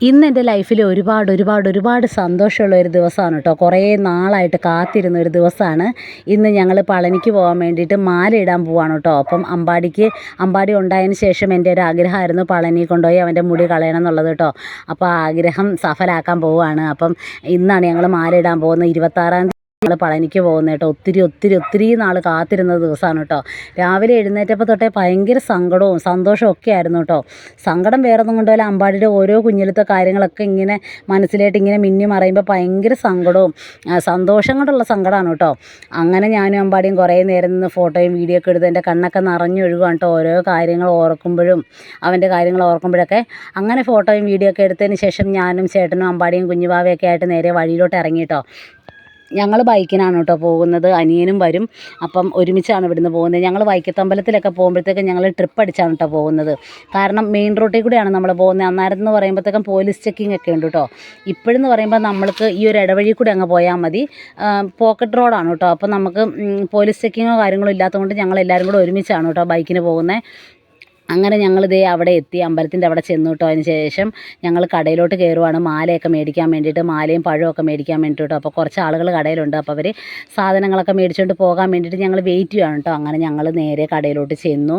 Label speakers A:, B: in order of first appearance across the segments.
A: ഇന്ന് എന്റെ ലൈഫിൽ ഒരുപാട് ഒരുപാട് ഒരുപാട് സന്തോഷമുള്ള ഒരു ദിവസമാണ് കേട്ടോ. കുറേ നാളായിട്ട് കാത്തിരുന്ന ഒരു ദിവസമാണ്. ഇന്ന് ഞങ്ങൾ പളനിക്ക് പോകാൻ വേണ്ടിയിട്ട് മാല ഇടാൻ പോവാണ് കേട്ടോ. അപ്പം അമ്പാടിക്ക് അമ്പാടി ഉണ്ടായതിന് ശേഷം എന്റെ ഒരു ആഗ്രഹമായിരുന്നു പളനി കൊണ്ടുപോയി അവന്റെ മുടി കളയണം എന്നുള്ളത് കേട്ടോ. അപ്പോൾ ആഗ്രഹം സഫലാക്കാൻ പോവുകയാണ് അപ്പം ഇന്നാണ് ഞങ്ങൾ മാല ഇടാൻ പോകുന്നത്. ഇരുപത്താറാം തീയതി ഞങ്ങൾ പളനിക്ക് പോകുന്നത് കേട്ടോ ഒത്തിരി ഒത്തിരി ഒത്തിരി നാൾ കാത്തിരുന്ന ദിവസമാണ് കേട്ടോ രാവിലെ എഴുന്നേറ്റപ്പോൾ തൊട്ടേ ഭയങ്കര സങ്കടവും സന്തോഷവും ഒക്കെ ആയിരുന്നു കേട്ടോ സങ്കടം വേറെ ഒന്നും കൊണ്ടുപോലെ അമ്പാടിയുടെ ഓരോ കുഞ്ഞിലത്തെ കാര്യങ്ങളൊക്കെ ഇങ്ങനെ മനസ്സിലായിട്ട് ഇങ്ങനെ മിന്നി മറയുമ്പോൾ ഭയങ്കര സങ്കടവും സന്തോഷം കൊണ്ടുള്ള സങ്കടമാണ് കേട്ടോ അങ്ങനെ ഞാനും അമ്പാടിയും കുറേ നേരം നിന്ന് ഫോട്ടോയും വീഡിയോ ഒക്കെ എടുത്ത് എന്റെ കണ്ണൊക്കെ നിറഞ്ഞൊഴുകുകയാണ് കേട്ടോ ഓരോ കാര്യങ്ങൾ ഓർക്കുമ്പോഴും അവന്റെ കാര്യങ്ങൾ ഓർക്കുമ്പോഴൊക്കെ. അങ്ങനെ ഫോട്ടോയും വീഡിയോ ഒക്കെ എടുത്തതിന് ശേഷം ഞാനും ചേട്ടനും അമ്പാടിയും കുഞ്ഞുബാവയൊക്കെ ആയിട്ട് നേരെ വഴിയിലോട്ട് ഇറങ്ങി കേട്ടോ ഞങ്ങൾ ബൈക്കിനാണ് കേട്ടോ പോകുന്നത്. അനിയനും വരും. അപ്പം ഒരുമിച്ചാണ് ഇവിടുന്ന് പോകുന്നത്. ഞങ്ങൾ വൈക്കത്തമ്പലത്തിലൊക്കെ പോകുമ്പോഴത്തേക്കും ഞങ്ങൾ ട്രിപ്പ് അടിച്ചാണ് കേട്ടോ പോകുന്നത്. കാരണം മെയിൻ റോട്ടിൽ കൂടെയാണ് നമ്മൾ പോകുന്നത്. അന്നേരം എന്ന് പറയുമ്പോഴത്തേക്കും പോലീസ് ചെക്കിംഗ് ഒക്കെ ഉണ്ട് കേട്ടോ. ഇപ്പോഴെന്ന് പറയുമ്പോൾ നമ്മൾക്ക് ഈ ഒരു ഇടവഴി കൂടെ അങ്ങ് പോയാൽ മതി. പോക്കറ്റ് റോഡാണ് കേട്ടോ. അപ്പോൾ നമുക്ക് പോലീസ് ചെക്കിങ്ങോ കാര്യങ്ങളോ ഇല്ലാത്തതുകൊണ്ട് ഞങ്ങൾ എല്ലാവരും കൂടെ ഒരുമിച്ചാണ് കേട്ടോ ബൈക്കിന് പോകുന്നത്. അങ്ങനെ ഞങ്ങൾ ദേ അവിടെ എത്തി അമ്പലത്തിന്റെ അവിടെ ചെന്നു കേട്ടോ അതിന് ശേഷം ഞങ്ങൾ കടയിലോട്ട് കയറുവാണ്. മാലയൊക്കെ മേടിക്കാൻ വേണ്ടിയിട്ട് മാലയും പഴമൊക്കെ മേടിക്കാൻ വേണ്ടിയിട്ട് കേട്ടോ. അപ്പോൾ കുറച്ച് ആളുകൾ കടയിലുണ്ട്. അപ്പോൾ അവർ സാധനങ്ങളൊക്കെ മേടിച്ചുകൊണ്ട് പോകാൻ വേണ്ടിയിട്ട് ഞങ്ങൾ വെയിറ്റ് ചെയ്യുകയാണ് കേട്ടോ. അങ്ങനെ ഞങ്ങൾ നേരെ കടയിലോട്ട് ചെന്നു.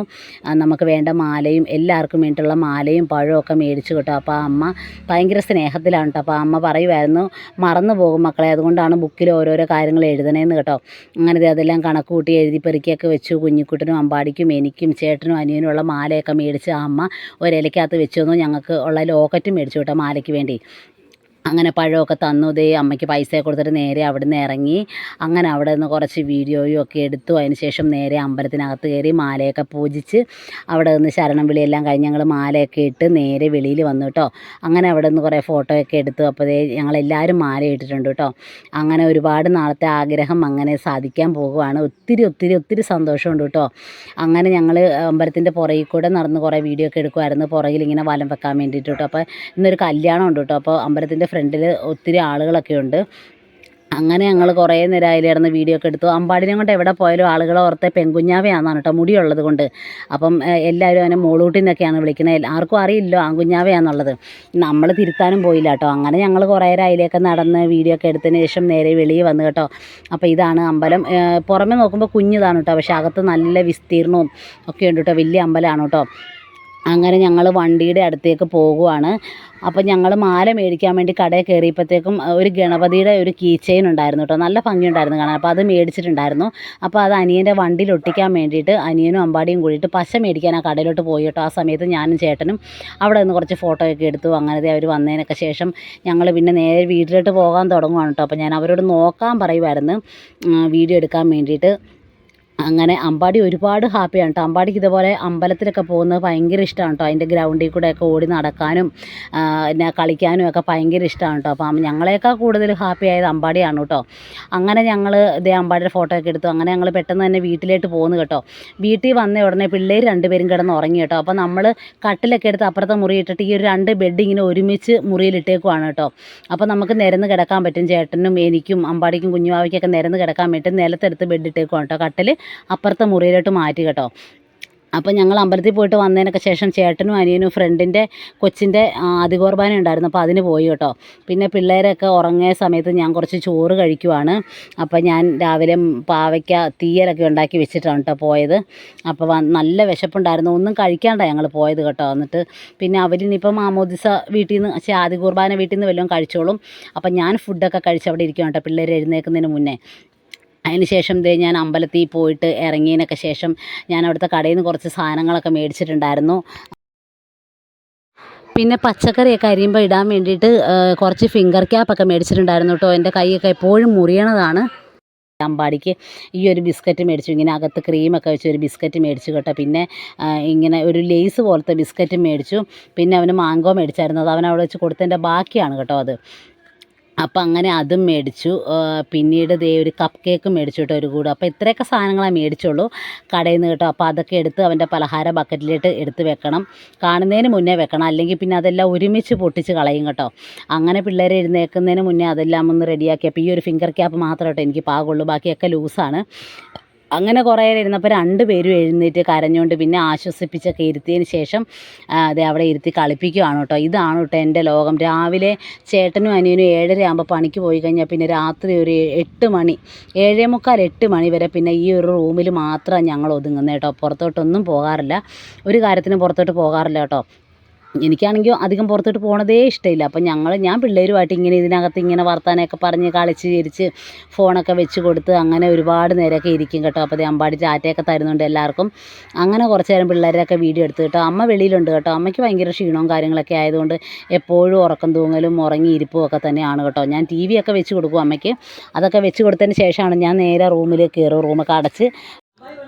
A: നമുക്ക് വേണ്ട മാലയും എല്ലാവർക്കും വേണ്ടിയിട്ടുള്ള മാലയും പഴവും ഒക്കെ മേടിച്ചു കേട്ടോ. അപ്പോൾ അമ്മ ഭയങ്കര സ്നേഹത്തിലാണ് കേട്ടോ. അപ്പോൾ അമ്മ പറയുമായിരുന്നു മറന്നു പോകും മക്കളെ. അതുകൊണ്ടാണ് ബുക്കിൽ ഓരോരോ കാര്യങ്ങൾ എഴുതണേന്ന് കേട്ടോ. അങ്ങനെ അതെല്ലാം കണക്ക് കൂട്ടി എഴുതി പെറുക്കിയൊക്കെ വെച്ചു. കുഞ്ഞിക്കുട്ടനും അമ്പാടിക്കും എനിക്കും ചേട്ടനും അനിയനും ഉള്ള മാലയൊക്കെ മേടിച്ച് അമ്മ ഒരിലക്കകത്ത് വെച്ചു തന്നു. ഞങ്ങൾക്ക് ഉള്ള ലോക്കറ്റ് മേടിച്ചു കേട്ടോ മാലയ്ക്ക് വേണ്ടി. അങ്ങനെ പഴമൊക്കെ തന്നു. ദേ അമ്മയ്ക്ക് പൈസ കൊടുത്തിട്ട് നേരെ അവിടെ നിന്ന് ഇറങ്ങി. അങ്ങനെ അവിടെ നിന്ന് കുറച്ച് വീഡിയോയും ഒക്കെ എടുത്തു. അതിന് ശേഷം നേരെ അമ്പലത്തിനകത്ത് കയറി മാലയൊക്കെ പൂജിച്ച് അവിടെ നിന്ന് ശരണം വിളിയെല്ലാം കഴിഞ്ഞ് ഞങ്ങൾ മാലയൊക്കെ ഇട്ട് നേരെ വെളിയിൽ വന്നു കേട്ടോ അങ്ങനെ അവിടെ നിന്ന് കുറേ ഫോട്ടോയൊക്കെ എടുത്തു. അപ്പോൾ ദേ ഞങ്ങളെല്ലാവരും മാല ഇട്ടിട്ടുണ്ട് കേട്ടോ അങ്ങനെ ഒരുപാട് നാളത്തെ ആഗ്രഹം അങ്ങനെ സാധിക്കാൻ പോകുവാണ്. ഒത്തിരി ഒത്തിരി ഒത്തിരി സന്തോഷമുണ്ട് കേട്ടോ അങ്ങനെ ഞങ്ങൾ അമ്പലത്തിന്റെ പുറകിൽ കൂടെ നടന്ന് കുറേ വീഡിയോ ഒക്കെ എടുക്കുമായിരുന്നു പുറകിൽ ഇങ്ങനെ വലം വെക്കാൻ വേണ്ടിയിട്ട് കേട്ടോ അപ്പോൾ ഇന്നൊരു കല്യാണം ഉണ്ട് കേട്ടോ അപ്പോൾ അമ്പലത്തിന്റെ ഫ്രണ്ടിൽ ഒത്തിരി ആളുകളൊക്കെ ഉണ്ട്. അങ്ങനെ ഞങ്ങൾ കുറേ നേരം അതിലിടന്ന് വീഡിയോ ഒക്കെ എടുത്തു. അമ്പാടിനെ കൊണ്ട് എവിടെ പോയാലും ആളുകൾ ഓർത്തെ പെൺകുഞ്ഞാവയാണെന്നാണ് കേട്ടോ മുടിയുള്ളത് കൊണ്ട്. അപ്പം എല്ലാവരും അവനെ മോളൂട്ടി എന്നൊക്കെയാണ് വിളിക്കുന്നത് ആർക്കും അറിയില്ലോ ആൺകുഞ്ഞാവയാണെന്നുള്ളത് നമ്മൾ തിരുത്താനും പോയില്ല കേട്ടോ അങ്ങനെ ഞങ്ങൾ കുറേ നേരം അതിലേക്ക് നടന്ന് വീഡിയോ ഒക്കെ എടുത്തതിന് ശേഷം നേരെ വെളിയിൽ വന്നു കേട്ടോ അപ്പോൾ ഇതാണ് അമ്പലം. പുറമെ നോക്കുമ്പോൾ കുഞ്ഞിതാണ് കേട്ടോ പക്ഷേ അകത്ത് നല്ല വിസ്തീർണവും ഒക്കെ ഉണ്ട് കേട്ടോ വലിയ അമ്പലമാണ് കേട്ടോ അങ്ങനെ ഞങ്ങൾ വണ്ടിയുടെ അടുത്തേക്ക് പോകുവാണ്. അപ്പം ഞങ്ങൾ മാല മേടിക്കാൻ വേണ്ടി കടയിൽ കയറിയപ്പോഴത്തേക്കും ഒരു ഗണപതിയുടെ ഒരു കീ ചെയിൻ ഉണ്ടായിരുന്നു കേട്ടോ. നല്ല ഭംഗിയുണ്ടായിരുന്നു കാണാൻ. അപ്പോൾ അത് മേടിച്ചിട്ടുണ്ടായിരുന്നു. അപ്പോൾ അത് അനിയന്റെ വണ്ടിയിൽ ഒട്ടിക്കാൻ വേണ്ടിയിട്ട് അനിയനും അമ്പാടിയും കൂടിയിട്ട് പശ മേടിക്കാൻ ആ കടയിലോട്ട് പോയി കേട്ടോ. ആ സമയത്ത് ഞാനും ചേട്ടനും അവിടെ നിന്ന് കുറച്ച് ഫോട്ടോയൊക്കെ എടുത്തു. അങ്ങനെ അവർ വന്നതിനൊക്കെ ശേഷം ഞങ്ങൾ പിന്നെ നേരെ വീട്ടിലോട്ട് പോകാൻ തുടങ്ങുവാണ് കേട്ടോ. അപ്പോൾ ഞാൻ അവരോട് നോക്കാൻ പറയുമായിരുന്നു വീഡിയോ എടുക്കാൻ വേണ്ടിയിട്ട്. അങ്ങനെ അമ്പാടി ഒരുപാട് ഹാപ്പിയാണ് കേട്ടോ അമ്പാടിക്ക് ഇതുപോലെ അമ്പലത്തിലൊക്കെ പോകുന്നത് ഭയങ്കര ഇഷ്ടമാണ് കേട്ടോ അതിന്റെ ഗ്രൗണ്ടിൽ കൂടെയൊക്കെ ഓടി നടക്കാനും പിന്നെ കളിക്കാനും ഒക്കെ ഭയങ്കര ഇഷ്ടമാണ് കേട്ടോ അപ്പം ഞങ്ങളെക്കാൾ കൂടുതൽ ഹാപ്പി ആയത് അമ്പാടിയാണ് കേട്ടോ അങ്ങനെ ഞങ്ങൾ ഇതേ അമ്പാടിയുടെ ഫോട്ടോ ഒക്കെ എടുത്തു. അങ്ങനെ ഞങ്ങൾ പെട്ടെന്ന് തന്നെ വീട്ടിലേക്ക് പോകുന്നു കേട്ടോ. വീട്ടിൽ വന്ന ഉടനെ പിള്ളേർ രണ്ടുപേരും കിടന്ന് ഉറങ്ങി കേട്ടോ. അപ്പോൾ നമ്മൾ കട്ടിലൊക്കെ എടുത്ത് അപ്പുറത്തെ മുറി ഇട്ടിട്ട് ഈ ഒരു രണ്ട് ബെഡ് ഇങ്ങനെ ഒരുമിച്ച് മുറിയിലിട്ടേക്കുവാണ് കേട്ടോ അപ്പോൾ നമുക്ക് നിരന്ന് കിടക്കാൻ പറ്റും. ചേട്ടനും എനിക്കും അമ്പാടിക്കും കുഞ്ഞുവാവയ്ക്കൊക്കെ നിരന്ന് കിടക്കാൻ പറ്റും. നിലത്തെടുത്ത് ബെഡ് ഇട്ടേക്കുവാണ് കേട്ടോ കട്ടിൽ അപ്പുറത്തെ മുറിയിലോട്ട് മാറ്റി കേട്ടോ. അപ്പോൾ ഞങ്ങൾ അമ്പലത്തിൽ പോയിട്ട് വന്നതിനൊക്കെ ശേഷം ചേട്ടനും അനിയനും ഫ്രണ്ടിന്റെ കൊച്ചിന്റെ അതികുർബാന ഉണ്ടായിരുന്നു. അപ്പോൾ അതിന് പോയി കേട്ടോ. പിന്നെ പിള്ളേരൊക്കെ ഉറങ്ങിയ സമയത്ത് ഞാൻ കുറച്ച് ചോറ് കഴിക്കുവാണ്. അപ്പോൾ ഞാൻ രാവിലെ പാവയ്ക്ക തീയലൊക്കെ ഉണ്ടാക്കി വെച്ചിട്ടാണ് കേട്ടോ പോയത്. അപ്പോൾ നല്ല വിശപ്പുണ്ടായിരുന്നു. ഒന്നും കഴിക്കാണ്ട ഞങ്ങൾ പോയത് കേട്ടോ. എന്നിട്ട് പിന്നെ അവരിനിപ്പം മാമോദിസ വീട്ടിൽ നിന്ന് ആദ്യ കുർബാന വീട്ടിൽ നിന്ന് വല്ലതും കഴിച്ചോളും. അപ്പം ഞാൻ ഫുഡൊക്കെ കഴിച്ച് അവിടെ ഇരിക്കുകയാണ് കേട്ടോ. പിള്ളേർ എഴുന്നേൽക്കുന്നതിന് മുന്നേ. അതിന് ശേഷം ദേ ഞാൻ അമ്പലത്തിൽ പോയിട്ട് ഇറങ്ങിയതിനൊക്കെ ശേഷം ഞാൻ അവിടുത്തെ കടയിൽ നിന്ന് കുറച്ച് സാധനങ്ങളൊക്കെ മേടിച്ചിട്ടുണ്ടായിരുന്നു. പിന്നെ പച്ചക്കറിയൊക്കെ അരിയുമ്പോൾ ഇടാൻ വേണ്ടിയിട്ട് കുറച്ച് ഫിംഗർ ക്യാപ്പൊക്കെ മേടിച്ചിട്ടുണ്ടായിരുന്നു കേട്ടോ. എന്റെ കൈയൊക്കെ എപ്പോഴും മുറിയണതാണ്. അമ്പാടിക്ക് ഈ ഒരു ബിസ്ക്കറ്റ് മേടിച്ചു. ഇങ്ങനെ അകത്ത് ക്രീമൊക്കെ വെച്ച് ഒരു ബിസ്ക്കറ്റ് മേടിച്ചു കേട്ടോ. പിന്നെ ഇങ്ങനെ ഒരു ലേസ് പോലത്തെ ബിസ്ക്കറ്റ് മേടിച്ചു. പിന്നെ അവന് മാങ്കോ മേടിച്ചായിരുന്നു. അത് അവൻ അവിടെ വെച്ച് കൊടുത്തതിന്റെ ബാക്കിയാണ് കേട്ടോ അത്. അപ്പം അങ്ങനെ അതും മേടിച്ചു. പിന്നീട് ദേ ഒരു കപ്പ് കേക്ക് മേടിച്ചു കേട്ടോ ഒരു കൂട്. അപ്പോൾ ഇത്രയൊക്കെ സാധനങ്ങളെ മേടിച്ചുള്ളൂ കടയിൽ നിന്ന് കേട്ടോ. അപ്പോൾ അതൊക്കെ എടുത്ത് അവന്റെ പലഹാര ബക്കറ്റിലിട്ട് എടുത്ത് വെക്കണം. കാണുന്നതിന് മുന്നേ വെക്കണം. അല്ലെങ്കിൽ പിന്നെ അതെല്ലാം ഒരുമിച്ച് പൊട്ടിച്ച് കളയും കേട്ടോ. അങ്ങനെ പിള്ളേരെ എഴുന്നേൽക്കുന്നതിന് മുന്നേ അതെല്ലാം ഒന്ന് റെഡിയാക്കി അപ്പോൾ ഈ ഒരു ഫിംഗർ ക്യാപ്പ് മാത്രമേ കേട്ടോ എനിക്ക് പാകുള്ളൂ ബാക്കിയൊക്കെ ലൂസാണ് അങ്ങനെ കുറേ നേരം ഇരുന്നപ്പോൾ രണ്ട് പേരും എഴുന്നേറ്റ് കരഞ്ഞുകൊണ്ട് പിന്നെ ആശ്വസിപ്പിച്ചൊക്കെ ഇരുത്തിയതിന് ശേഷം അത് അവിടെ ഇരുത്തി കളിപ്പിക്കുകയാണ് കേട്ടോ. ഇതാണ് കേട്ടോ എന്റെ ലോകം. രാവിലെ ചേട്ടനും അനിയനും ഏഴര ആകുമ്പോൾ പണിക്ക് പോയി കഴിഞ്ഞാൽ പിന്നെ രാത്രി ഒരു എട്ട് മണി ഏഴേ മുക്കാൽ എട്ട് മണി വരെ പിന്നെ ഈ ഒരു റൂമിൽ മാത്രമാണ് ഞങ്ങൾ ഒതുങ്ങുന്നത് കേട്ടോ. പുറത്തോട്ടൊന്നും പോകാറില്ല. ഒരു കാര്യത്തിനും പുറത്തോട്ട് പോകാറില്ല കേട്ടോ. എനിക്കാണെങ്കിൽ അധികം പുറത്തോട്ട് പോകണതേ ഇഷ്ടമില്ല അപ്പം ഞങ്ങൾ ഞാൻ പിള്ളേരുമായിട്ട് ഇങ്ങനെ ഇതിനകത്ത് ഇങ്ങനെ വർത്താനമൊക്കെ പറഞ്ഞ് കളിച്ച് ചിരിച്ച് ഫോണൊക്കെ വെച്ച് കൊടുത്ത് അങ്ങനെ ഒരുപാട് നേരമൊക്കെ ഇരിക്കും കേട്ടോ. അപ്പോൾ അമ്പാടി ചാറ്റയൊക്കെ തരുന്നുണ്ട് എല്ലാവർക്കും. അങ്ങനെ കുറച്ച് നേരം പിള്ളേരൊക്കെ വീഡിയോ എടുത്ത് കേട്ടോ. അമ്മ വെളിയിലുണ്ട് കേട്ടോ. അമ്മയ്ക്ക് ഭയങ്കര ക്ഷീണവും കാര്യങ്ങളൊക്കെ ആയതുകൊണ്ട് എപ്പോഴും ഉറക്കം തൂങ്ങലും ഉറങ്ങി ഇരിപ്പും ഒക്കെ തന്നെയാണ് കേട്ടോ. ഞാൻ ടി വി ഒക്കെ വെച്ച് കൊടുക്കും അമ്മയ്ക്ക്. അതൊക്കെ വെച്ച് കൊടുത്തതിന് ശേഷമാണ് ഞാൻ നേരെ റൂമിൽ കയറും റൂമൊക്കെ അടച്ച്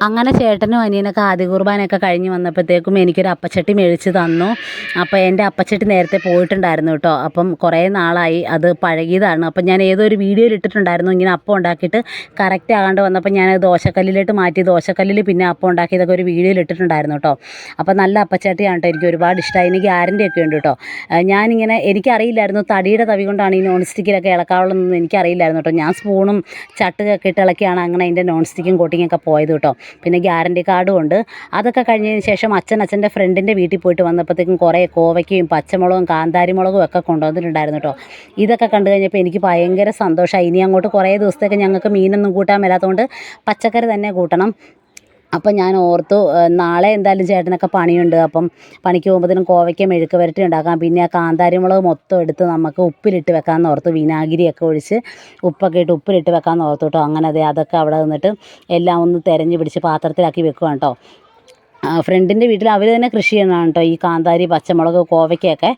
A: അങ്ങനെ ചേട്ടനും അനിയനൊക്കെ ആദ്യ കുർബാനയൊക്കെ കഴിഞ്ഞ് വന്നപ്പോഴത്തേക്കും എനിക്കൊരു അപ്പച്ചട്ടി മേടിച്ച് തന്നു. അപ്പോൾ എന്റെ അപ്പച്ചട്ടി നേരത്തെ പോയിട്ടുണ്ടായിരുന്നു കേട്ടോ. അപ്പം കുറേ നാളായി. അത് പഴകിയതാണ്. അപ്പം ഞാൻ ഏതോ ഒരു വീഡിയോയിൽ ഇട്ടിട്ടുണ്ടായിരുന്നു. ഇങ്ങനെ അപ്പം ഉണ്ടാക്കിയിട്ട് കറക്റ്റ് ആകാണ്ട് വന്നപ്പോൾ ഞാൻ ദോശക്കല്ലിലോട്ട് മാറ്റി. ദോശക്കല്ലിൽ പിന്നെ അപ്പം ഉണ്ടാക്കിയതൊക്കെ ഒരു വീഡിയോയിൽ ഇട്ടിട്ടുണ്ടായിരുന്നു കേട്ടോ. അപ്പോൾ നല്ല അപ്പച്ചട്ടിയാണ് കേട്ടോ എനിക്ക് ഒരുപാട് ഇഷ്ടമായി. എനിക്ക് ഗ്യാരണ്ടി ഒക്കെ ഉണ്ട് കേട്ടോ. ഞാനിങ്ങനെ എനിക്കറിയില്ലായിരുന്നു. തടിയുടെ തവി കൊണ്ടാണ് ഈ നോൺ സ്റ്റിക്കിലൊക്കെ ഇളക്കാവുള്ളതെന്ന് എനിക്കറിയില്ലായിരുന്നു കേട്ടോ. ഞാൻ സ്പൂണും ചട്ടുകൊക്കെ ഇട്ട് ഇളക്കിയാണ് അങ്ങനെ അതിന്റെ നോൺ സ്റ്റിക്കും കോട്ടിങ്ങൊക്കെ പോയത് പിന്നെ ഗ്യാരണ്ടി കാർഡും ഉണ്ട്. അതൊക്കെ കഴിഞ്ഞതിന് ശേഷം അച്ഛൻ അച്ഛന്റെ ഫ്രണ്ടിന്റെ വീട്ടിൽ പോയിട്ട് വന്നപ്പോഴത്തേക്കും കുറേ കോവയ്ക്കയും പച്ചമുളകും കാന്താരിമുളകും ഒക്കെ കൊണ്ടുവന്നിട്ടുണ്ടായിരുന്നു കേട്ടോ. ഇതൊക്കെ കണ്ടു കഴിഞ്ഞപ്പോൾ എനിക്ക് ഭയങ്കര സന്തോഷമായി. ഇനി അങ്ങോട്ട് കുറേ ദിവസത്തേക്ക് ഞങ്ങൾക്ക് മീനൊന്നും കൂട്ടാൻ മേലാത്തതുകൊണ്ട് പച്ചക്കറി തന്നെ കൂട്ടണം. അപ്പം ഞാൻ ഓർത്തു നാളെ എന്തായാലും ചേട്ടനൊക്കെ പണിയുണ്ട്. അപ്പം പണിക്ക് പോകുമ്പോഴത്തേനും കോവയ്ക്ക മെഴുക്ക് വരട്ടി ഉണ്ടാക്കാം. പിന്നെ ആ കാന്താരിമുളക് മൊത്തം എടുത്ത് നമുക്ക് ഉപ്പിലിട്ട് വെക്കാമെന്ന് ഓർത്തു. വിനാഗിരിയൊക്കെ ഒഴിച്ച് ഉപ്പൊക്കെ ഇട്ട് ഉപ്പിലിട്ട് വെക്കാമെന്ന് ഓർത്തു കേട്ടോ. അങ്ങനെ അതെ അതൊക്കെ അവിടെ നിന്നിട്ട് എല്ലാം ഒന്ന് തിരഞ്ഞ് പിടിച്ച് പാത്രത്തിലാക്കി വെക്കുവാണ് കേട്ടോ. ഫ്രണ്ടിന്റെ വീട്ടിൽ അവർ തന്നെ കൃഷി ചെയ്യുന്നതാണ് കേട്ടോ ഈ കാന്താരി പച്ചമുളക് കോവയ്ക്കൊക്കെ.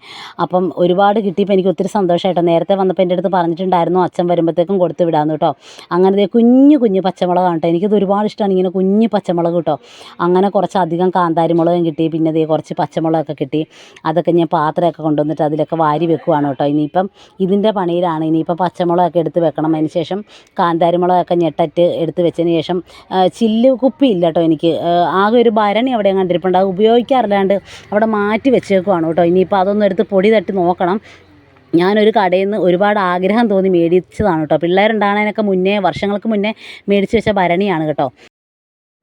A: അപ്പം ഒരുപാട് കിട്ടിയപ്പോൾ എനിക്ക് ഒത്തിരി സന്തോഷമായിട്ടോ നേരത്തെ വന്നപ്പോൾ എന്റെ അടുത്ത് പറഞ്ഞിട്ടുണ്ടായിരുന്നു അച്ഛൻ വരുമ്പോഴത്തേക്കും കൊടുത്ത് വിടാമെന്ന് കേട്ടോ അങ്ങനെ കുഞ്ഞു കുഞ്ഞു പച്ചമുളകാണ് കേട്ടോ എനിക്കത് ഒരുപാട് ഇഷ്ടമാണ് ഇങ്ങനെ കുഞ്ഞു പച്ചമുളക് കേട്ടോ അങ്ങനെ കുറച്ച് അധികം കാന്താരി മുളകും കിട്ടി. പിന്നെ ദേ കുറച്ച് പച്ചമുളകൊക്കെ കിട്ടി. അതൊക്കെ ഞാൻ പാത്രമൊക്കെ കൊണ്ടുവന്നിട്ട് അതിലൊക്കെ വാരി വെക്കുവാണ് കേട്ടോ ഇനിയിപ്പം ഇതിന്റെ പണിയിലാണ്. ഇനിയിപ്പോൾ പച്ചമുളകൊക്കെ എടുത്ത് വെക്കണം. അതിന് ശേഷം കാന്താരി മുളകൊക്കെ ഞെട്ടറ്റ് എടുത്ത് വെച്ചതിന് ശേഷം ചില്ല് കുപ്പി ഇല്ല കേട്ടോ എനിക്ക്. ആകെ ഒരു ഭരണി അവിടെ കണ്ടിരിപ്പുണ്ട് അത് ഉപയോഗിക്കാറില്ലാണ്ട് അവിടെ മാറ്റി വെച്ചേക്കുവാണ് കേട്ടോ. ഇനിയിപ്പോൾ അതൊന്നും എടുത്ത് പൊടി തട്ടി നോക്കണം. ഞാനൊരു കടയിൽ നിന്ന് ഒരുപാട് ആഗ്രഹം തോന്നി മേടിച്ചതാണ് കേട്ടോ. പിള്ളേരുണ്ടാകുന്നതിനൊക്കെ മുന്നേ വർഷങ്ങൾക്ക് മുന്നേ മേടിച്ച് വെച്ച ഭരണിയാണ് കേട്ടോ.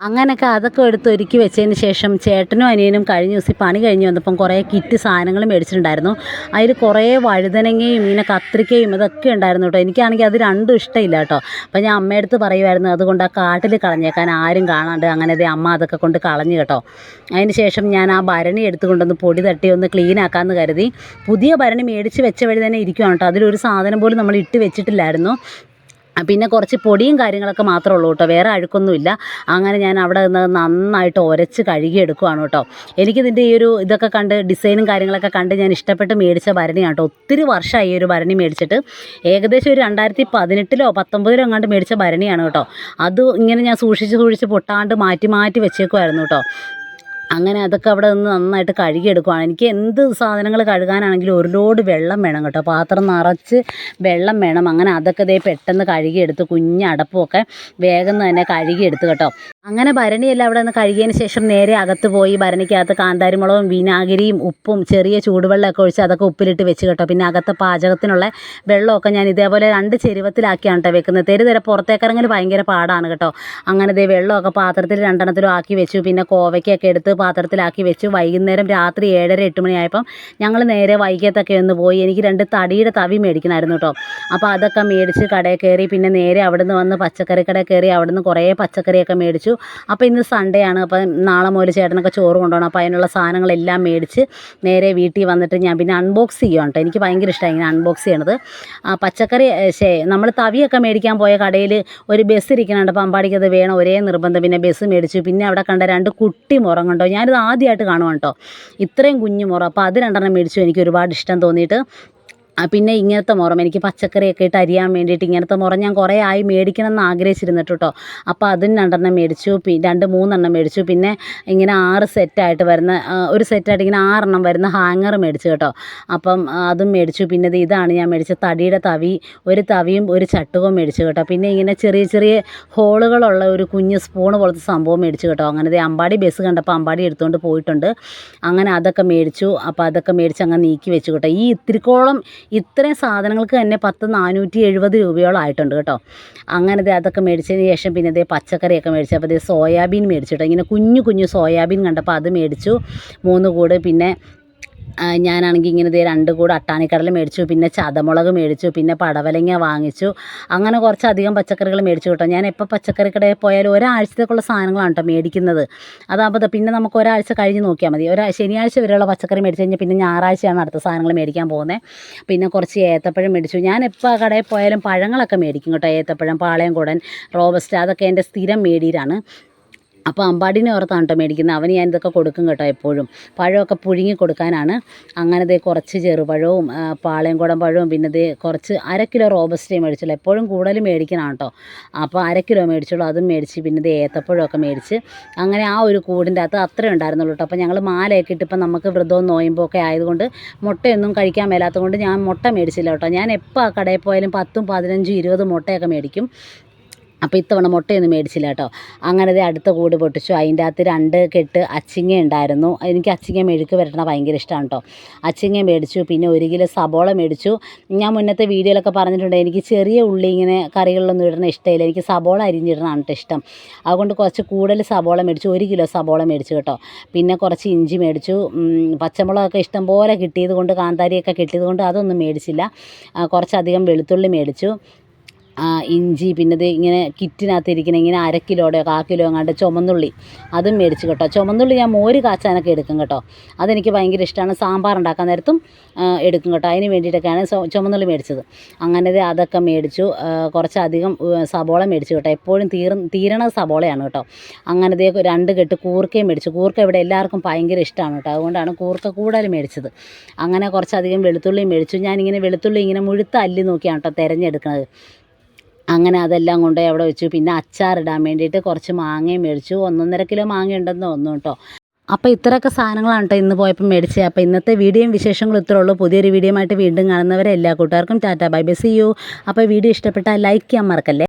A: അങ്ങനെയൊക്കെ അതൊക്കെ എടുത്ത് ഒരുക്കി വെച്ചതിന് ശേഷം ചേട്ടനും അനിയനും കഴിഞ്ഞ ദിവസം പണി കഴിഞ്ഞ് വന്നപ്പം കുറേ കിറ്റ് സാധനങ്ങൾ മേടിച്ചിട്ടുണ്ടായിരുന്നു. അതിൽ കുറേ വഴുതനങ്ങയും ഇങ്ങനെ കത്രിക്കയും ഇതൊക്കെ ഉണ്ടായിരുന്നു കേട്ടോ. എനിക്കാണെങ്കിൽ അത് രണ്ടും ഇഷ്ടമില്ല കേട്ടോ. അപ്പം ഞാൻ അമ്മയടുത്ത് പറയുമായിരുന്നു അതുകൊണ്ട് ആ കാട്ടിൽ കളഞ്ഞേക്കാൻ ആരും കാണാണ്ട് അങ്ങനെ അതേ അമ്മ അതൊക്കെ കൊണ്ട് കളഞ്ഞു കേട്ടോ. അതിന് ശേഷം ഞാൻ ആ ഭരണി എടുത്ത് കൊണ്ടൊന്ന് പൊടി തട്ടി ഒന്ന് ക്ലീൻ ആക്കാമെന്ന് കരുതി. പുതിയ ഭരണി മേടിച്ച് വെച്ച വഴി തന്നെ ഇരിക്കുവാണ് കേട്ടോ. അതിലൊരു സാധനം പോലും നമ്മൾ ഇട്ട് വെച്ചിട്ടില്ലായിരുന്നു. പിന്നെ കുറച്ച് പൊടിയും കാര്യങ്ങളൊക്കെ മാത്രമേ ഉള്ളൂ കേട്ടോ. വേറെ അഴുക്കൊന്നുമില്ല. അങ്ങനെ ഞാൻ അവിടെ നിന്ന് നന്നായിട്ട് ഉരച്ച് കഴുകിയെടുക്കുവാണ് കേട്ടോ. എനിക്കിതിന്റെ ഈ ഒരു ഇതൊക്കെ കണ്ട് ഡിസൈനും കാര്യങ്ങളൊക്കെ കണ്ട് ഞാൻ ഇഷ്ടപ്പെട്ട് മേടിച്ച ഭരണിയാണ് കേട്ടോ. ഒത്തിരി വർഷമായി ഈ ഒരു ഭരണി മേടിച്ചിട്ട്. ഏകദേശം ഒരു രണ്ടായിരത്തി പതിനെട്ടിലോ പത്തൊമ്പതിലോ എങ്ങാണ്ട് മേടിച്ച ഭരണിയാണ് കേട്ടോ. അത് ഇങ്ങനെ ഞാൻ സൂക്ഷിച്ച് സൂക്ഷിച്ച് പൊട്ടാണ്ട് മാറ്റി മാറ്റി വെച്ചേക്കുമായിരുന്നു കേട്ടോ. അങ്ങനെ അതൊക്കെ അവിടെ നിന്ന് നന്നായിട്ട് കഴുകിയെടുക്കുവാണ്. എനിക്ക് എന്ത് സാധനങ്ങൾ കഴുകാനാണെങ്കിലും ഒരു ലോഡ് വെള്ളം വേണം കേട്ടോ. പാത്രം നിറച്ച് വെള്ളം വേണം. അങ്ങനെ അതൊക്കെ ദേ പെട്ടെന്ന് കഴുകിയെടുത്ത് കുഞ്ഞ് അടപ്പുമൊക്കെ വേഗം തന്നെ കഴുകിയെടുത്ത് കേട്ടോ. അങ്ങനെ ഭരണിയെല്ലാം അവിടെ നിന്ന് കഴുകിയതിന് ശേഷം നേരെ അകത്ത് പോയി ഭരണിക്കകത്ത് കാന്താരിമുളകും വിനാഗിരിയും ഉപ്പും ചെറിയ ചൂടുവെള്ളമൊക്കെ ഒഴിച്ച് അതൊക്കെ ഉപ്പിലിട്ട് വെച്ച് കേട്ടോ. പിന്നെ അകത്തെ പാചകത്തിനുള്ള വെള്ളമൊക്കെ ഞാൻ ഇതേപോലെ രണ്ട് ചെരുവത്തിലാക്കിയാണ് കേട്ടോ വെക്കുന്നത്. തെരു തര പുറത്തേക്കിറങ്ങൽ ഭയങ്കര പാടാണ് കേട്ടോ. അങ്ങനെ ദേ വെള്ളമൊക്കെ പാത്രത്തിൽ രണ്ടെണ്ണത്തിലും ആക്കി വെച്ചു. പിന്നെ കോവയ്ക്കൊക്കെ എടുത്ത് പാത്രത്തിലാക്കി വെച്ചു. വൈകുന്നേരം രാത്രി ഏഴര എട്ട് മണിയായപ്പം ഞങ്ങൾ നേരെ വൈകിയത്തൊക്കെ ഒന്ന് പോയി. എനിക്ക് രണ്ട് തടിയുടെ തവി മേടിക്കണമായിരുന്നു കേട്ടോ. അപ്പോൾ അതൊക്കെ മേടിച്ച് കടയിൽ കയറി പിന്നെ നേരെ അവിടുന്ന് വന്ന് പച്ചക്കറി കടയിൽ കയറി അവിടുന്ന് കുറേ പച്ചക്കറിയൊക്കെ മേടിച്ചു. അപ്പോൾ ഇന്ന് സൺഡേ ആണ്. അപ്പം നാളെ മുതൽ ചേട്ടനൊക്കെ ചോറ് കൊണ്ടുപോകണം. അപ്പോൾ അതിനുള്ള സാധനങ്ങളെല്ലാം മേടിച്ച് നേരെ വീട്ടിൽ വന്നിട്ട് ഞാൻ പിന്നെ അൺബോക്സ് ചെയ്യുകയാണ് കേട്ടോ. എനിക്ക് ഭയങ്കര ഇഷ്ടമായി ഇങ്ങനെ അൺബോക്സ് ചെയ്യണത്. പച്ചക്കറി ശേ നമ്മൾ തവിയൊക്കെ മേടിക്കാൻ പോയ കടയിൽ ഒരു ബസ് ഇരിക്കുന്നുണ്ട് അപ്പോൾ അമ്പാടിക്ക് അത് വേണം ഒരേ നിർബന്ധം. പിന്നെ ബസ് മേടിച്ചു. പിന്നെ അവിടെ കണ്ട രണ്ട് കുട്ടി മുറം കണ്ടോ. ഞാനിത് ആദ്യമായിട്ട് കാണുവാണ് കേട്ടോ. ഇത്രയും കുഞ്ഞു മുറം. അപ്പോൾ അത് രണ്ടെണ്ണം മേടിച്ചു. എനിക്ക് ഒരുപാട് ഇഷ്ടം തോന്നിയിട്ട് പിന്നെ ഇങ്ങനത്തെ മുറം. എനിക്ക് പച്ചക്കറിയൊക്കെ ഇട്ട് അരിയാൻ വേണ്ടിയിട്ട് ഇങ്ങനത്തെ മുറം ഞാൻ കുറേ ആയി മേടിക്കണം എന്ന് ആഗ്രഹിച്ചിരുന്നിട്ട് കേട്ടോ അപ്പോൾ അതും രണ്ടെണ്ണം മേടിച്ചു. രണ്ട് മൂന്നെണ്ണം മേടിച്ചു. പിന്നെ ഇങ്ങനെ ആറ് സെറ്റായിട്ട് വരുന്ന ഒരു സെറ്റായിട്ട് ഇങ്ങനെ ആറെണ്ണം വരുന്ന ഹാങ്ങർ മേടിച്ചു കേട്ടോ. അപ്പം അതും മേടിച്ചു. പിന്നെ ഇതാണ് ഞാൻ മേടിച്ച തടിയുടെ തവി. ഒരു തവിയും ഒരു ചട്ടുകവും മേടിച്ചു കേട്ടോ. പിന്നെ ഇങ്ങനെ ചെറിയ ചെറിയ ഹോളുകളുള്ള ഒരു കുഞ്ഞ് സ്പൂൺ പോലത്തെ സംഭവം മേടിച്ചു കേട്ടോ. അങ്ങനെ അമ്പാടി ബസ് കണ്ടപ്പോൾ അമ്പാടി എടുത്തുകൊണ്ട് പോയിട്ടുണ്ട്. അങ്ങനെ അതൊക്കെ മേടിച്ചു. അപ്പോൾ അതൊക്കെ മേടിച്ച് അങ്ങ് നീക്കി വെച്ചു കേട്ടോ. ഈ ഇത്തിരിക്കോളം ഇത്രയും സാധനങ്ങൾക്ക് തന്നെ പത്ത് നാനൂറ്റി എഴുപത് രൂപയോളം ആയിട്ടുണ്ട് കേട്ടോ. അങ്ങനെ അതൊക്കെ മേടിച്ചതിന് ശേഷം പിന്നെ ഇതേ പച്ചക്കറിയൊക്കെ മേടിച്ചു. അപ്പോൾ ഇതേ സോയാബീൻ മേടിച്ചു കേട്ടോ. ഇങ്ങനെ കുഞ്ഞു കുഞ്ഞു സോയാബീൻ കണ്ടപ്പോൾ അത് മേടിച്ചു. മൂന്ന് കൂട് പിന്നെ ഞാനാണെങ്കിൽ ഇങ്ങനെ ദേ രണ്ട് കൂട് അട്ടാണിക്കടല മേടിച്ചു പിന്നെ ചതമുളക് മേടിച്ചു പിന്നെ പടവലങ്ങ വാങ്ങിച്ചു. അങ്ങനെ കുറച്ചധികം പച്ചക്കറികൾ മേടിച്ചു കേട്ടോ. ഞാൻ എപ്പോൾ പച്ചക്കറി കടയിൽ പോയാലും ഒരാഴ്ചത്തേക്കുള്ള സാധനങ്ങളാണ് കേട്ടോ മേടിക്കുന്നത്. അതാകുമ്പോൾ പിന്നെ നമുക്ക് ഒരാഴ്ച കഴിഞ്ഞ് നോക്കിയാൽ മതി. ഒരാ ശനിയാഴ്ച വരെയുള്ള പച്ചക്കറി മേടിച്ചു കഴിഞ്ഞാൽ പിന്നെ ഞായറാഴ്ചയാണ് അടുത്ത സാധനങ്ങൾ മേടിക്കാൻ പോകുന്നത് പിന്നെ കുറച്ച് ഏത്തപ്പഴം മേടിച്ചു. ഞാൻ എപ്പോൾ കടയിൽ പോയാലും പഴങ്ങളൊക്കെ മേടിക്കും കേട്ടോ. ഏത്തപ്പഴം പാളയംകുടൻ റോബസ്റ്റ് അതൊക്കെ എന്റെ സ്ഥിരം മേടിയിലാണ്. അപ്പോൾ അമ്പാടിനെ ഓർത്താണ് കേട്ടോ മേടിക്കുന്നത്. അവന് ഞാൻ ഇതൊക്കെ കൊടുക്കും കേട്ടോ എപ്പോഴും. പഴമൊക്കെ പുഴുങ്ങി കൊടുക്കാനാണ്. അങ്ങനെ ദേ കുറച്ച് ചെറുപഴവും പാളയംകുടം പഴവും പിന്നെ ദേ കുറച്ച് അര കിലോ റോബസ്റ്റയും മേടിച്ചുള്ളൂ. എപ്പോഴും കൂടുതൽ മേടിക്കണം കേട്ടോ അപ്പോൾ അര കിലോ മേടിച്ചുള്ളൂ. അതും മേടിച്ച് പിന്നെ ദേ ഏത്തപ്പഴമൊക്കെ മേടിച്ച്. അങ്ങനെ ആ ഒരു കൂടിന്റെ അകത്ത് അത്രേ ഉണ്ടായിരുന്നുള്ളൂ കേട്ടോ അപ്പോൾ ഞങ്ങൾ മാലയൊക്കെ ഇട്ട് ഇപ്പം നമുക്ക് വ്രതവും നോയമ്പും ഒക്കെ ആയതുകൊണ്ട് മുട്ടയൊന്നും കഴിക്കാൻ മേലാത്തതുകൊണ്ട് ഞാൻ മുട്ട മേടിച്ചില്ല കേട്ടോ ഞാൻ എപ്പോൾ കടയിൽ പോയാലും പത്തും പതിനഞ്ചും ഇരുപതും മുട്ടയൊക്കെ മേടിക്കും. അപ്പോൾ ഇത്തവണ മുട്ടയൊന്നും മേടിച്ചില്ല കേട്ടോ. അങ്ങനെ അടുത്ത കൂട് പൊട്ടിച്ചു. അതിന്റെ അകത്ത് രണ്ട് കെട്ട് അച്ചിങ്ങ ഉണ്ടായിരുന്നു. എനിക്ക് അച്ചിങ്ങ മെഴുക്ക് വരട്ടണ ഭയങ്കര ഇഷ്ടമാണ് കേട്ടോ. അച്ചിങ്ങ മേടിച്ചു പിന്നെ ഒരു കിലോ സബോള മേടിച്ചു. ഞാൻ മുന്നത്തെ വീഡിയോയിലൊക്കെ പറഞ്ഞിട്ടുണ്ട് എനിക്ക് ചെറിയ ഉള്ളി ഇങ്ങനെ കറികളിലൊന്നും ഇടണ ഇഷ്ടമില്ല. എനിക്ക് സബോള അരിഞ്ഞിടണമാണ് കേട്ടോ ഇഷ്ടം. അതുകൊണ്ട് കുറച്ച് കൂടുതൽ സബോള മേടിച്ചു ഒരു കിലോ സബോള മേടിച്ചു കേട്ടോ. പിന്നെ കുറച്ച് ഇഞ്ചി മേടിച്ചു. പച്ചമുളകൊക്കെ ഇഷ്ടം പോലെ കിട്ടിയത് കൊണ്ട് കാന്താരിയൊക്കെ കിട്ടിയത് കൊണ്ട് അതൊന്നും മേടിച്ചില്ല. കുറച്ചധികം വെളുത്തുള്ളി മേടിച്ചു. ഇഞ്ചി പിന്നെ ഇത് ഇങ്ങനെ കിറ്റിനകത്ത് ഇരിക്കുന്ന ഇങ്ങനെ അര കിലോയുടെയോ കാ കിലോ എങ്ങാണ്ട് ചുമന്നുള്ളി. അതും മേടിച്ച് കേട്ടോ. ചുമന്നുള്ളി ഞാൻ മോര് കാച്ചാനൊക്കെ എടുക്കും കേട്ടോ. അതെനിക്ക് ഭയങ്കര ഇഷ്ടമാണ് സാമ്പാർ ഉണ്ടാക്കാൻ നേരത്തും എടുക്കും കേട്ടോ. അതിന് വേണ്ടിയിട്ടൊക്കെയാണ് ചുമന്നുള്ളി മേടിച്ചത്. അങ്ങനെ ദേ അതൊക്കെ മേടിച്ചു. കുറച്ചധികം സബോള മേടിച്ചു കേട്ടോ. എപ്പോഴും തീർ തീരണ സബോളയാണ് കേട്ടോ. അങ്ങനെ ദേ രണ്ട് കെട്ട് കൂർക്കയും മേടിച്ചു. കൂർക്ക ഇവിടെ എല്ലാവർക്കും ഭയങ്കര ഇഷ്ടമാണ് കേട്ടോ. അതുകൊണ്ടാണ് കൂർക്ക കൂടുതൽ മേടിച്ചത്. അങ്ങനെ കുറച്ചധികം വെളുത്തുള്ളിയും മേടിച്ചു. ഞാനിങ്ങനെ വെളുത്തുള്ളി ഇങ്ങനെ മുഴുത്ത അല്ലി നോക്കിയാണ് കേട്ടോ തിരഞ്ഞെടുക്കുന്നത് അങ്ങനെ അതെല്ലാം കൊണ്ടുപോയി അവിടെ വെച്ചു. പിന്നെ അച്ചാറിടാൻ വേണ്ടിയിട്ട് കുറച്ച് മാങ്ങയും മേടിച്ചു. ഒന്നൊന്നര കിലോ മാങ്ങ ഉണ്ടെന്ന് തോന്നുന്നു കേട്ടോ. അപ്പോൾ ഇത്രയൊക്കെ സാധനങ്ങളാണ് കേട്ടോ ഇന്ന് പോയപ്പോൾ മേടിച്ചത്. അപ്പോൾ ഇന്നത്തെ വീഡിയോയും വിശേഷങ്ങളും ഇത്രേ ഉള്ളൂ. പുതിയൊരു വീഡിയോ ആയിട്ട് വീണ്ടും കാണുന്നവരെ എല്ലാ കൂട്ടുകാർക്കും tata. Bye bye. See you അപ്പോൾ വീഡിയോ ഇഷ്ടപ്പെട്ടാൽ ലൈക്ക് ചെയ്യാൻ മറക്കല്ലേ?